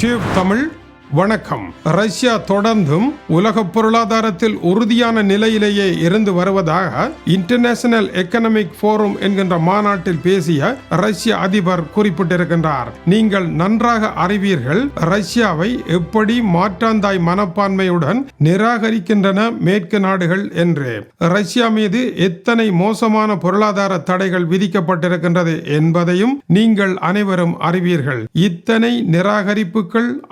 Tube Tamil வணக்கம். Russia தொடர்ந்தும் உலக பொருளாதாரத்தில் உறுதியான நிலையிலேயே இருந்து வருவதாக இன்டர்நேஷனல் எக்கனாமிக் ஃபோரம் என்கின்ற மாநாட்டில் பேசிய ரஷ்ய அதிபர் குறிப்பிட்டிருக்கின்றார். நீங்கள் நன்றாக அறிவீர்கள் ரஷ்யாவை எப்படி மாற்றாந்தாய் மனப்பான்மையுடன் நிராகரிக்கின்றன மேற்கு நாடுகள் என்று. ரஷ்யா மீது எத்தனை மோசமான பொருளாதார தடைகள் விதிக்கப்பட்டிருக்கின்றது என்பதையும் நீங்கள் அனைவரும் அறிவீர்கள். இத்தனை நிராகரிப்புகள்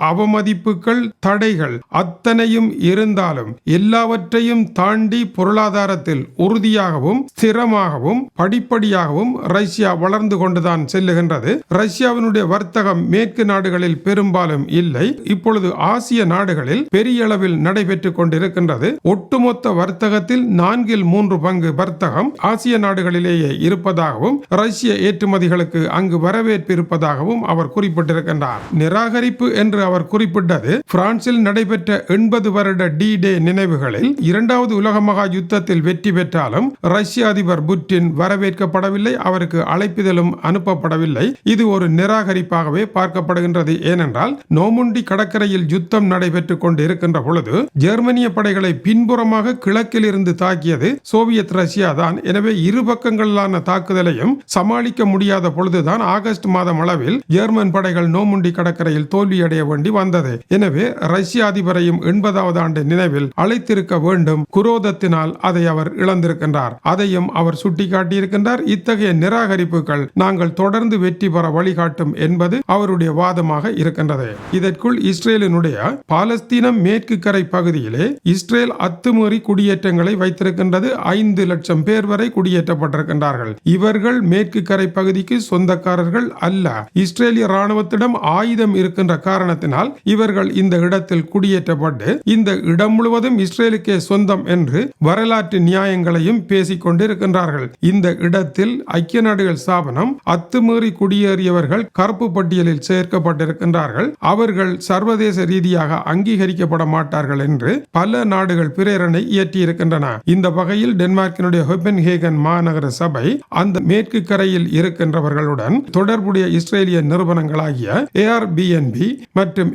அவமதிப்புகள் தடைகள் அத்தனையும் இருந்தாலும் எல்லாவற்றையும் தாண்டி பொருளாதாரத்தில் உறுதியாகவும் ஸ்திரமாகவும் படிப்படியாகவும் ரஷ்யா வளர்ந்து கொண்டுதான் செல்லுகின்றது. ரஷ்யாவினுடைய வர்த்தகம் மேற்கு நாடுகளில் பெரும்பாலும் இல்லை. இப்பொழுது ஆசிய நாடுகளில் பெரிய அளவில் நடைபெற்றுக் கொண்டிருக்கின்றது. ஒட்டுமொத்த வர்த்தகத்தில் நான்கில் மூன்று பங்கு வர்த்தகம் ஆசிய நாடுகளிலேயே இருப்பதாகவும் ரஷ்ய ஏற்றுமதிகளுக்கு அங்கு வரவேற்பு இருப்பதாகவும் அவர் குறிப்பிட்டிருக்கின்றார். நிராகரிப்பு என்று அவர் குறிப்பிட்ட குறிப்பிட்டது பிரான்சில் நடைபெற்ற எண்பது வருட டி டே நினைவுகளில் இரண்டாவது உலக மகா யுத்தத்தில் வெற்றி பெற்றாலும் ரஷ்ய அதிபர் புட்டின் வரவேற்கப்படவில்லை அவருக்கு அழைப்பிதழும் அனுப்பப்படவில்லை. இது ஒரு நிராகரிப்பாகவே பார்க்கப்படுகின்றது. ஏனென்றால் நோமுண்டி கடற்கரையில் யுத்தம் நடைபெற்றுக் கொண்டு இருக்கின்ற பொழுது ஜெர்மனிய படைகளை பின்புறமாக கிழக்கில் இருந்து தாக்கியது சோவியத் ரஷ்யா தான். எனவே இரு பக்கங்களிலான தாக்குதலையும் சமாளிக்க முடியாத பொழுதுதான் ஆகஸ்ட் மாதம் அளவில் ஜெர்மன் படைகள் நோமுண்டி கடற்கரையில் தோல்வியடைய வேண்டி வந்தது. எனவே ரஷ்ய அதிபரையும் எண்பதாவது ஆண்டு நினைவில் அழைத்திருக்க வேண்டும். குரோதத்தினால் அதை அவர் இழந்திருக்கின்றார். அதையும் அவர் சுட்டிக்காட்டியிருக்கின்றார். இத்தகைய நிராகரிப்புகள் நாங்கள் தொடர்ந்து வெற்றி பெற வழிகாட்டும் என்பது அவருடைய வாதமாக இருக்கின்றது. இதற்குள் இஸ்ரேலினுடைய பாலஸ்தீனம் மேற்கு கரை பகுதியிலே இஸ்ரேல் அத்துமீறி குடியேற்றங்களை வைத்திருக்கின்றது. ஐந்து லட்சம் பேர் வரை குடியேற்றப்பட்டிருக்கின்றார்கள். இவர்கள் மேற்கு கரை பகுதிக்கு சொந்தக்காரர்கள் அல்ல. இஸ்ரேலிய ராணுவத்திடம் ஆயுதம் இருக்கின்ற காரணத்தினால் இவர்கள் இந்த இடத்தில் குடியேற்றப்பட்டு இந்த இடம் முழுவதும் இஸ்ரேலுக்கே சொந்தம் என்று வரலாற்று நியாயங்களையும் பேசிக் கொண்டிருக்கின்றார்கள். இந்த இடத்தில் ஐக்கிய நாடுகள் ஸ்தாபனம் அத்துமீறி குடியேறியவர்கள் கருப்பு பட்டியலில் சேர்க்கப்பட்டிருக்கின்றார்கள். அவர்கள் சர்வதேச ரீதியாக அங்கீகரிக்கப்பட மாட்டார்கள் என்று பல நாடுகள் பிரேரணை இயற்றியிருக்கின்றன இந்த வகையில் டென்மார்க்கினுடைய ஹெபன்ஹேகன் மாநகர சபை அந்த மேற்கு கரையில் இருக்கின்றவர்களுடன் தொடர்புடைய இஸ்ரேலிய நிறுவனங்களாகிய ஏஆர்பிஎன்பி மற்றும்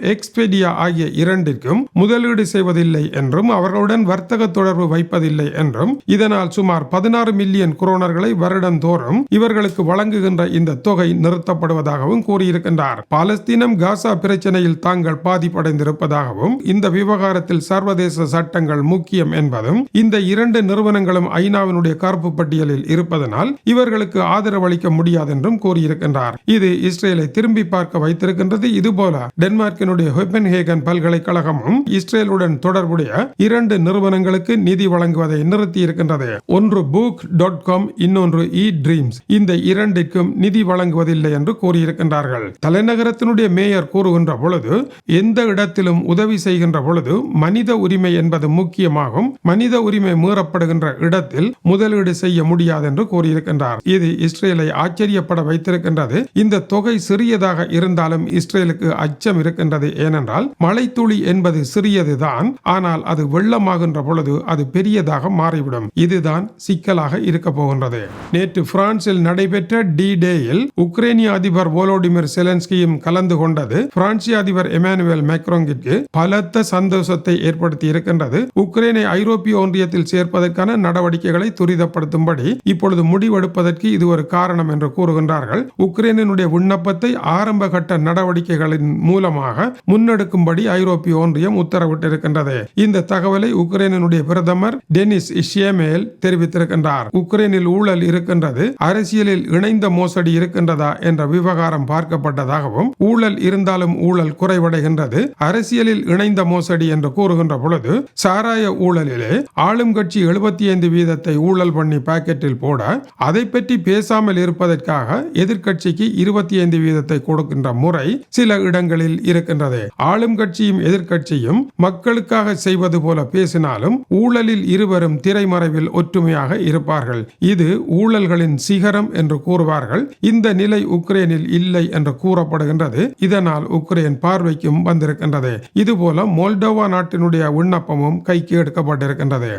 எக்ஸ்பெடியா ஆகிய இரண்டிற்கும் முதலீடு செய்வதில்லை என்றும் அவர்களுடன் வர்த்தக தொடர்பு வைப்பதில்லை என்றும் இதனால் சுமார் பதினாறு மில்லியன் குரோனர்களை வருடந்தோறும் இவர்களுக்கு வழங்குகின்ற இந்த தொகை நிறுத்தப்படுவதாகவும் கூறியிருக்கின்றார். பாலஸ்தீனம் காசா பிரச்சனையில் தாங்கள் பாதிப்படைந்திருப்பதாகவும் இந்த விவகாரத்தில் சர்வதேச சட்டங்கள் முக்கியம் என்பதும் இந்த இரண்டு நிறுவனங்களும் ஐநாவினுடைய கருப்பு பட்டியலில் இருப்பதனால் இவர்களுக்கு ஆதரவளிக்க முடியாது என்றும் கூறியிருக்கின்றார். இது இஸ்ரேலை திரும்பி பார்க்க வைத்திருக்கின்றது. இதுபோல டென்மார்க்கினுடைய கோபன்ஹேகன் பல்கலைக்கழகமும் இஸ்ரேலுடன் தொடர்புடைய இரண்டு நிறுவனங்களுக்கு நிதி வழங்குவதை நிறுத்தி இருக்கின்றது ஒன்று புக் டாட் காம் இன்னொன்று இ ட்ரீம்ஸ் இந்த இரண்டிற்கும் நிதி வழங்குவதில்லை என்று கூறியிருக்கின்றார்கள். தலைநகரத்தினுடைய மேயர் கூறுகின்ற பொழுது எந்த இடத்திலும் உதவி செய்கின்ற பொழுது மனித உரிமை என்பது முக்கியமாகும். மனித உரிமை மீறப்படுகின்ற இடத்தில் முதலீடு செய்ய முடியாது என்று கூறியிருக்கின்றார். இது இஸ்ரேலை ஆச்சரியப்பட வைத்திருக்கின்றது. இந்த தொகை சிறியதாக இருந்தாலும் இஸ்ரேலுக்கு அச்சம் இருக்கின்றது. ஏனென்றால் மழைத்துளி என்பது சிறியதுதான் ஆனால் அது வெள்ளமாகின்ற பொழுது அது பெரியதாக மாறிவிடும். இதுதான் சிக்கலாக இருக்க போகின்றது. நேற்று பிரான்சில் நடைபெற்ற டி டேயில் உக்ரைனிய அதிபர் வோலோடிமிர் செலன்ஸ்கியும் கலந்து கொண்டது பிரான்சிய அதிபர் எமானுவேல் மேக்ரோங்கிற்கு பலத்த சந்தோஷத்தை ஏற்படுத்தி இருக்கின்றது. உக்ரைனை ஐரோப்பிய ஒன்றியத்தில் சேர்ப்பதற்கான நடவடிக்கைகளை துரிதப்படுத்தும்படி இப்பொழுது முடிவெடுப்பதற்கு இது ஒரு காரணம் என்று கூறுகின்றார்கள். உக்ரைனினுடைய விண்ணப்பத்தை ஆரம்ப கட்ட நடவடிக்கைகளின் மூலமாக முன்னெடுக்கும்படி ஐரோப்பிய ஒன்றியம் உத்தரவிட்டிருக்கின்றது. இந்த தகவலை உக்ரைனுடைய பிரதமர் டெனிஸ் ஷேமேல் தெரிவித்திருக்கின்றார். உக்ரைனில் ஊழல் இருக்கின்றது அரசியலில் இணைந்த மோசடி இருக்கின்றதா என்ற விவகாரம் பார்க்கப்பட்டதாகவும் ஊழல் இருந்தாலும் ஊழல் குறைவடைகின்றது அரசியலில் இணைந்த மோசடி என்று கூறுகின்ற பொழுது சாராய ஊழலிலே ஆளும் கட்சி எழுபத்தி ஐந்து வீதத்தை ஊழல் பண்ணி பாக்கெட்டில் போட அதை பற்றி பேசாமல் இருப்பதற்காக எதிர்க்கட்சிக்கு இருபத்தி ஐந்து வீதத்தை கொடுக்கின்ற முறை சில இடங்களில் இருக்கின்றது. ஆளும் கட்சியும் எதிர்க்கட்சியும் மக்களுக்காக செய்வது போல பேசினாலும் ஊழலில் இருவரும் திரைமறைவில் ஒற்றுமையாக இருப்பார்கள். இது ஊழல்களின் சிகரம் என்று கூறுவார்கள். இந்த நிலை உக்ரைனில் இல்லை என்று கூறப்படுகின்றது. இதனால் உக்ரைன் பார்வைக்கும் வந்திருக்கின்றது. இதுபோல மோல்டோவா நாட்டினுடைய விண்ணப்பமும் கைக்கு எடுக்கப்பட்டிருக்கின்றது.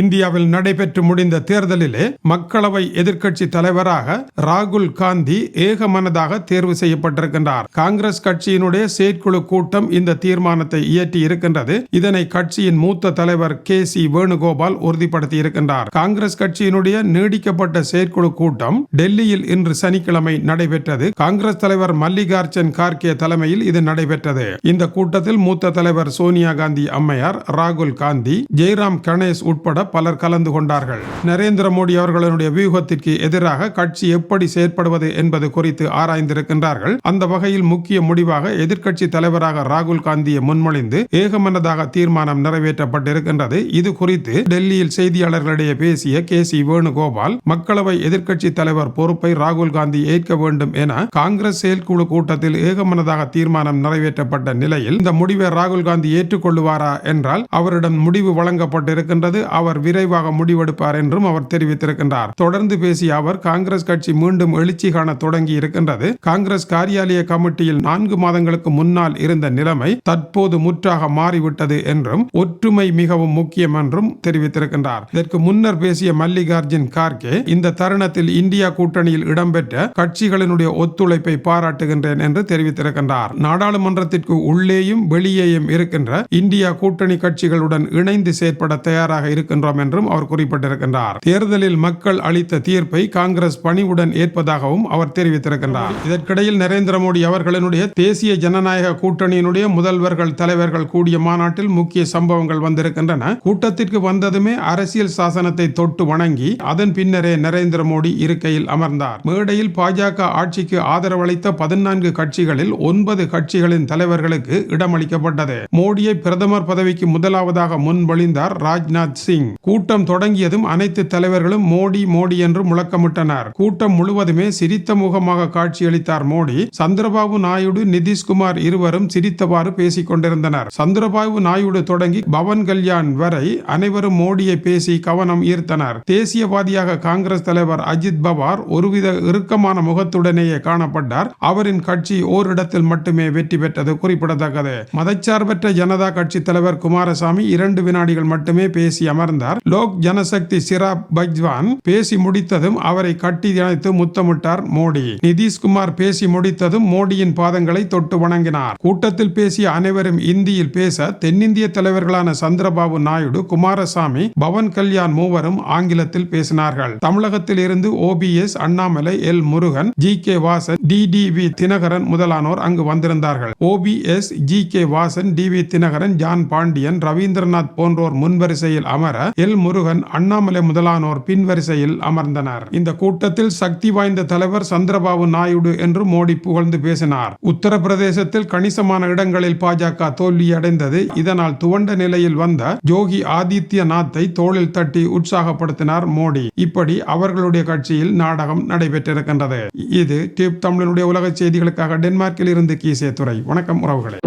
இந்தியாவில் நடைபெற்று முடிந்த தேர்தலிலே மக்களவை எதிர்க்கட்சி தலைவராக ராகுல் காந்தி ஏகமனதாக தேர்வு செய்யப்பட்டிருக்கின்றார். காங்கிரஸ் கட்சியினுடைய செயற்குழு கூட்டம் இந்த தீர்மானத்தை இயற்றி இருக்கின்றது. இதனை கட்சியின் மூத்த தலைவர் கே சி வேணுகோபால் உறுதிப்படுத்தி இருக்கின்றார் காங்கிரஸ் கட்சியினுடைய நீடிக்கப்பட்ட செயற்குழு கூட்டம் டெல்லியில் இன்று சனிக்கிழமை நடைபெற்றது. காங்கிரஸ் தலைவர் மல்லிகார்ஜன் கார்கே தலைமையில் இது நடைபெற்றது. இந்த கூட்டத்தில் மூத்த தலைவர் சோனியா காந்தி அம்மையார் ராகுல் காந்தி ஜெய்ராம் கணேஷ் உட்பட பலர் கலந்து கொண்டார்கள். நரேந்திர மோடி அவர்களுடைய வியூகத்திற்கு எதிராக கட்சி எப்படி செயற்படுவது என்பது குறித்து ஆராய்ந்திருக்கின்றார்கள். அந்த வகையில் முக்கிய முடிவாக எதிர்க்கட்சி தலைவராக ராகுல் காந்தியை முன்மொழிந்து ஏகமனதாக தீர்மானம் நிறைவேற்றப்பட்டிருக்கின்றது. இது குறித்து டெல்லியில் செய்தியாளர்களிடையே பேசிய கே சி வேணுகோபால் மக்களவை எதிர்க்கட்சி தலைவர் பொறுப்பை ராகுல் காந்தி ஏற்க வேண்டும் என காங்கிரஸ் செயற்குழு கூட்டத்தில் ஏகமனதாக தீர்மானம் நிறைவேற்றப்பட்ட நிலையில் இந்த முடிவை ராகுல் காந்தி ஏற்றுக்கொள்ளுவாரா என்றால் அவரிடம் முடிவு வழங்கப்பட்டிருக்கின்றது. அவர் விரைவாக முடிவெடுப்பார் என்றும் அவர் தெரிவித்திருக்கின்றார். தொடர்ந்து பேசிய அவர் காங்கிரஸ் கட்சி மீண்டும் எழுச்சி காண தொடங்கி இருக்கின்றது காங்கிரஸ் காரியாலய கமிட்டியில் நான்கு மாதங்களுக்கு முன்னால் இருந்த நிலைமை தற்போது முற்றாக மாறிவிட்டது என்றும் ஒற்றுமை மிகவும் முக்கியம் என்றும் தெரிவித்திருக்கின்றார். இதற்கு முன்னர் பேசிய மல்லிகார்ஜுன் கார்கே இந்த தருணத்தில் இந்தியா கூட்டணியில் இடம்பெற்ற கட்சிகளினுடைய ஒத்துழைப்பை பாராட்டுகின்றேன் என்று தெரிவித்திருக்கின்றார். நாடாளுமன்றத்திற்கு உள்ளேயும் வெளியேயும் இருக்கின்ற இந்தியா கூட்டணி கட்சிகளுடன் இணைந்து செயற்பட தயாராக இருக்கின்றோம் என்றும் அவர் குறிப்பிட்டிருக்கின்றார். தேர்தலில் மக்கள் அளித்த தீர்ப்பை காங்கிரஸ் பணிவுடன் ஏற்பதாகவும் அவர் தெரிவித்திருக்கின்றார். இதற்கிடையில் நரேந்திர மோடி அவர்களினுடைய தேசிய ஜனநாயக கூட்டணியினுடைய முதல்வர்கள் தலைவர்கள் கூடிய மாநாட்டில் முக்கிய சம்பவங்கள் வந்திருக்கின்றன. கூட்டத்திற்கு வந்ததுமே அரசியல் சாசனத்தை தொட்டு வணங்கி அதன் பின்னரே நரேந்திர மோடி இருக்கையில் அமர்ந்தார். மேடையில் பாஜக ஆட்சிக்கு ஆதரவளித்த பதினான்கு கட்சிகளில் ஒன்பது கட்சிகளின் தலைவர்களுக்கு இடமளிக்கப்பட்டது. மோடியை பிரதமர் பதவிக்கு முதலாவதாக முன்மொழிந்தார் ராஜ்நாத் சிங். கூட்டம் தொடங்கியதும் அனைத்து தலைவர்களும் மோடி மோடி என்று முழக்கமிட்டனர். கூட்டம் முழுவதுமே சிரித்த முகமாக காட்சியளித்தார் மோடி. சந்திரபாபு நாயுடு நிதிஷ்குமார் இருவரும் சிரித்தவாறு பேசிக் கொண்டிருந்தனர். சந்திரபாபு நாயுடு தொடங்கி பவன் கல்யாண் வரை அனைவரும் மோடியை பேசி கவனம் ஈர்த்தனர். தேசியவாதியாக காங்கிரஸ் தலைவர் அஜித் பவார் ஒருவித இறுக்கமான முகத்துடனேயே காணப்பட்டார். அவரின் கட்சி ஓரிடத்தில் மட்டுமே வெற்றி பெற்றது குறிப்பிடத்தக்கது. மதச்சார்பற்ற ஜனதா கட்சி தலைவர் குமாரசாமி இரண்டு வினாடிகள் மட்டுமே பேசி அமர்ந்தார் லோக் ஜனசக்தி சிராப் பஜ்வான் பேசி முடித்ததும் அவரை கட்டி அணைத்து முத்தமிட்டார் மோடி. நிதிஷ்குமார் பேசி முடித்ததும் மோடியின் பாதங்களை தொட்டு வணங்கினார். கூட்டத்தில் பேசிய அனைவரும் இந்தியில் பேச தென்னிந்திய தலைவர்களான சந்திரபாபு நாயுடு குமாரசாமி பவன் கல்யாண் மூவரும் ஆங்கிலத்தில் பேசினார்கள். தமிழகத்தில் இருந்து OPS Annamalai L Murugan G K Vasan T T V Dhinakaran முதலானோர் அங்கு வந்திருந்தார்கள். OPS G K Vasan T V Dhinakaran John Pandian Ravindranath போன்றோர் முன்வரிசையில் அமர எல் முருகன் அண்ணாமலை முதலானோர் பின்வரிசையில் அமர்ந்தனர். இந்த கூட்டத்தில் சக்தி வாய்ந்த தலைவர் சந்திரபாபு நாயுடு என்று மோடி புகழ்ந்து பேசினார். உத்தரப்பிரதேசத்தில் கணிசமான இடங்களில் பாஜக தோல்வியடைந்தது. இதனால் துவண்ட நிலையில் வந்த ஜோகி ஆதித்யநாத்தை தோளில் தட்டி உற்சாகப்படுத்தினார் மோடி. இப்படி அவர்களுடைய கட்சியில் நாடகம் நடைபெற்றிருக்கின்றது. இது டியூப் தமிழனுடைய உலக செய்திகளுக்காக டென்மார்க்கில் இருந்து கீசே துறை வணக்கம் உறவுகளே.